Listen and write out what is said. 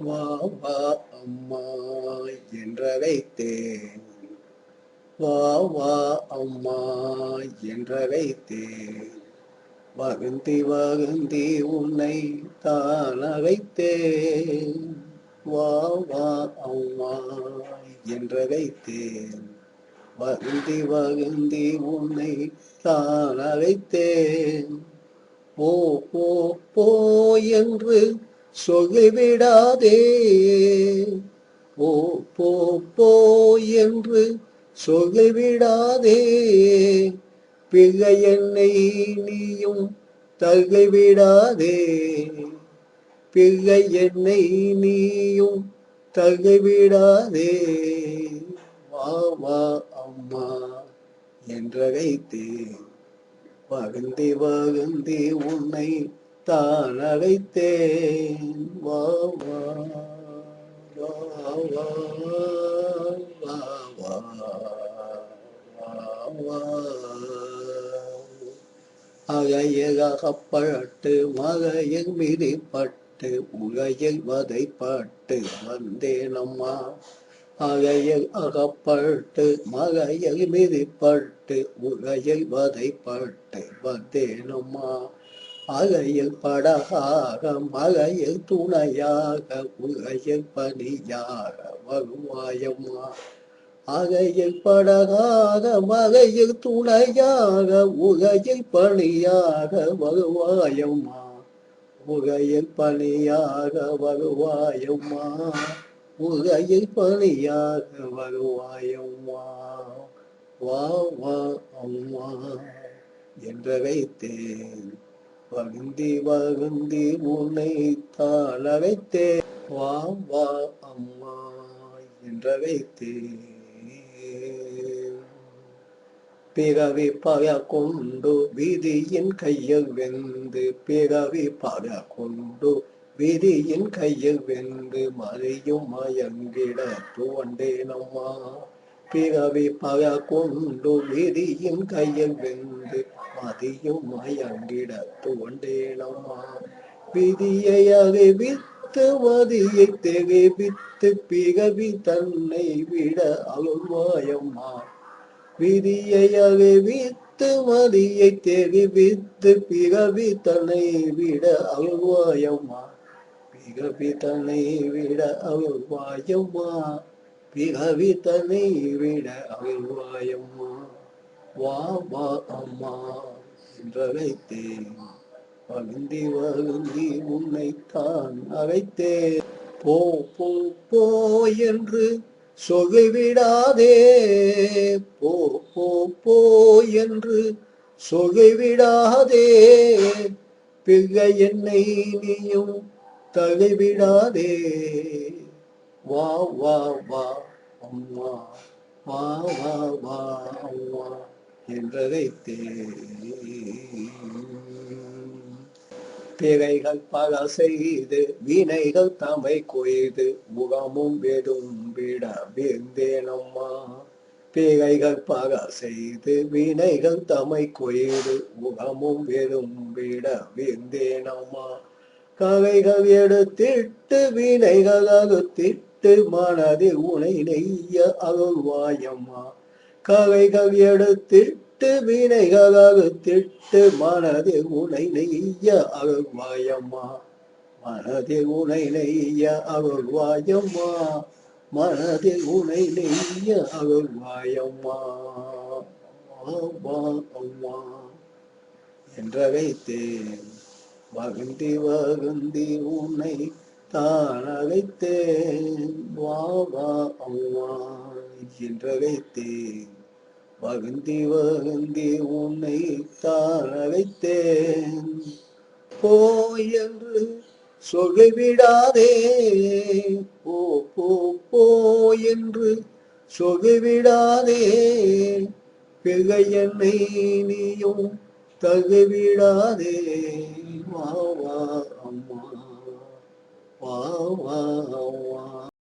வா வா அம்மா என்றழைத்தேன் வா வா அம்மா என்றழைத்தேன் வகுந்தி வகுந்தி உன்னை தான் அழைத்தேன். வா வா அம்மா என்றழைத்தேன் வகுந்தி வகுந்தி உன்னை தான் அழைத்தேன். போ போ போ என்று சொல்லிவிடாதே. போ போ போ என்று சொல்லிவிடாதே. பிள்ளை என்னை நீயும் தள்ளிவிடாதே. பிள்ளை என்னை நீயும் தள்ளிவிடாதே. வா வா அம்மா என்றழைத்தேன். வகந்தி வகந்தி உன்னை தான் அழைத்தேன் வா வா வா வா வா வா வா. அகையில் மகையில் மிதிப்பட்டு உகையில் வதைப்பட்டு வந்தேன் அம்மா. அகையில் அகப்பட்டு மகையில் மிதிப்பட்டு உகையில் வதைப்பட்டு வந்தேன் அம்மா. அகையில் படகாக மகையில் துணையாக உகையில் பணியாக வருவாயம்மா. அகையில் படகாக மகையில் துணையாக உகையில் பணியாக வருவாயம்மா. உகையில் பணியாக வருவாயம்மா. உகையில் பணியாக வருவாயம்மா. வா வா அம்மா. என்றழைத்தேன் வகுந்தி வகுந்தி உன்னை தாழ வைத்தே வா வா அம்மா என்ற வைத்தே பிறவி பக கொண்டு விதியின் கையில் வெந்து பிறவி பக கொண்டு விதியின் கையில் வெந்து மறியும் மயங்கிட துவண்டேனம்மா. பிறவி பல கொண்டு விதியின் கையில் வெந்து மதியும் மயங்கிட துவண்டேனம்மா விதியை அறிவித்து மதியை தெரிவித்து பிறவி தன்னை விட அருள்வாயம்மா விதியை அறிவித்து மதியை தெரிவித்து பிறவி தன்னை விட அருள்வாயம்மா பிறவி தன்னை விட அருள்வாயம்மா பிறவி விட அருள்வாயம்மா வா வா அம்மா என்றழைத்தேன். வகுந்தி வகுந்தி உன்னை அழைத்தேன். போ போ போ என்று சொல்லிவிடாதே போ போ போ என்று சொல்லிவிடாதே பிக என்னை நீயும் தள்ளிவிடாதே வா வா வா அம்மா வா வா வா அம்மா என்றழைத்தேன் பிறைகள் பல செய்து வினைகள் தமை கொய்து முகமும் வெடும் வெதும்பிட வீழ்ந்தேனம்மா பிறைகள் பல செய்து வினைகள் தமை கொய்து முகமும் வெதும்பிட வீழ்ந்தேனம்மா கவைகள் எடுத்திட்டு வினைகள் விட்டு மனதில் உனை நெய்ய அருள்வாயம்மா. கவைகள் எடுத்திட்டு வினைகள் அறுத்திட்டு மனதில் உனை நெய்ய அருள்வாயம்மா. மனதில் உனை நெய்ய அருள்வாயம்மா. மனதில் உனை நெய்ய அருள்வாயம்மா. அம்மா அம்மா என்றழைத்தேன் வகுந்தி வகுந்தி உன்னை தான் அழைத்தேன் வா வா அம்மா என்றழைத்தேன் வகுந்தி வகுந்தி உன்னை தான் அழைத்தேன் போய் என்று சொல்லிவிடாதே. போ போ போ என்று சொல்லிவிடாதே. பிள்ளை என்னை நீயும் தகுவிடாதே வா வா அம்மா. வா வா வா